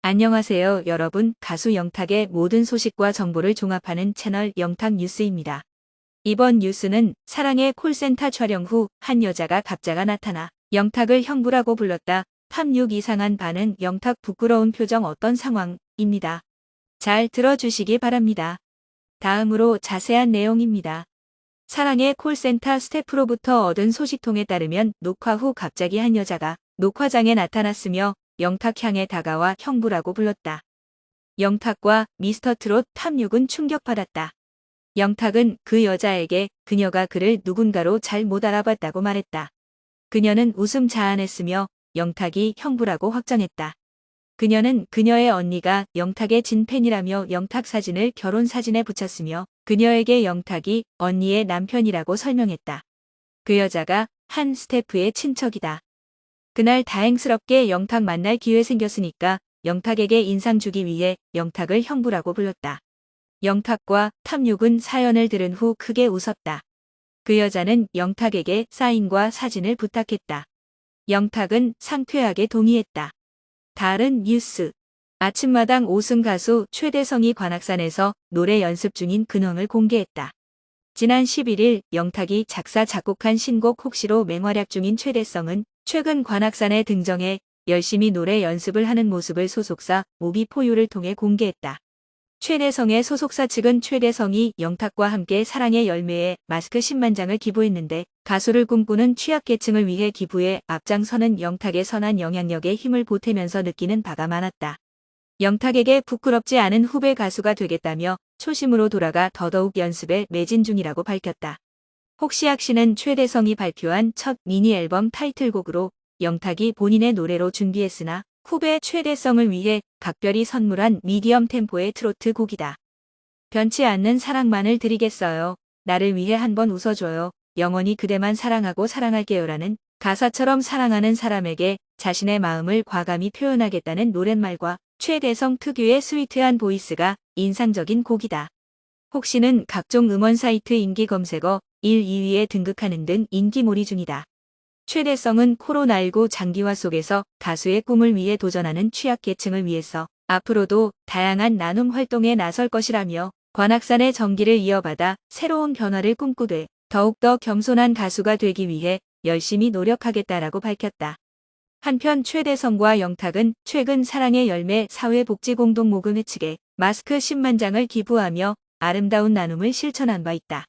안녕하세요 여러분 가수 영탁의 모든 소식과 정보를 종합하는 채널 영탁 뉴스입니다. 이번 뉴스는 사랑의 콜센터 촬영 후 한 여자가 갑자가 나타나 영탁을 형부라고 불렀다. 탑6 이상한 반응 영탁 부끄러운 표정 어떤 상황입니다. 잘 들어주시기 바랍니다. 다음으로 자세한 내용입니다. 사랑의 콜센터 스태프로부터 얻은 소식통에 따르면 녹화 후 갑자기 한 여자가 녹화장에 나타났으며 영탁 향해 다가와 형부라고 불렀다. 영탁과 미스터 트롯 탑6은 충격받았다. 영탁은 그 여자에게 그녀가 그를 누군가로 잘 못 알아봤다고 말했다. 그녀는 웃음 자아냈으며 영탁이 형부라고 확정했다. 그녀는 그녀의 언니가 영탁의 진팬이라며 영탁 사진을 결혼 사진에 붙였으며 그녀에게 영탁이 언니의 남편이라고 설명했다. 그 여자가 한 스태프의 친척이다. 그날 다행스럽게 영탁 만날 기회 생겼으니까 영탁에게 인상 주기 위해 영탁을 형부라고 불렀다. 영탁과 탑육은 사연을 들은 후 크게 웃었다. 그 여자는 영탁에게 사인과 사진을 부탁했다. 영탁은 상쾌하게 동의했다. 다른 뉴스. 아침마당 5승 가수 최대성이 관악산에서 노래 연습 중인 근황을 공개했다. 지난 11일 영탁이 작사 작곡한 신곡 혹시로 맹활약 중인 최대성은 최근 관악산에 등정해 열심히 노래 연습을 하는 모습을 소속사 모비 포유를 통해 공개했다. 최대성의 소속사 측은 최대성이 영탁과 함께 사랑의 열매에 마스크 10만 장을 기부했는데 가수를 꿈꾸는 취약계층을 위해 기부에 앞장서는 영탁의 선한 영향력에 힘을 보태면서 느끼는 바가 많았다. 영탁에게 부끄럽지 않은 후배 가수가 되겠다며 초심으로 돌아가 더더욱 연습에 매진 중이라고 밝혔다. 혹시학 씨는 최대성이 발표한 첫 미니 앨범 타이틀곡으로 영탁이 본인의 노래로 준비했으나 후배 최대성을 위해 각별히 선물한 미디엄 템포의 트로트 곡이다. 변치 않는 사랑만을 드리겠어요. 나를 위해 한번 웃어줘요. 영원히 그대만 사랑하고 사랑할게요라는 가사처럼 사랑하는 사람에게 자신의 마음을 과감히 표현하겠다는 노랫말과 최대성 특유의 스위트한 보이스가 인상적인 곡이다. 혹시는 각종 음원 사이트 인기 검색어 1, 2위에 등극하는 등 인기몰이 중이다. 최대성은 코로나19 장기화 속에서 가수의 꿈을 위해 도전하는 취약계층을 위해서 앞으로도 다양한 나눔 활동에 나설 것이라며 관악산의 정기를 이어받아 새로운 변화를 꿈꾸되 더욱더 겸손한 가수가 되기 위해 열심히 노력하겠다라고 밝혔다. 한편 최대성과 영탁은 최근 사랑의 열매 사회복지공동모금 회 측에 마스크 10만 장을 기부하며 아름다운 나눔을 실천한 바 있다.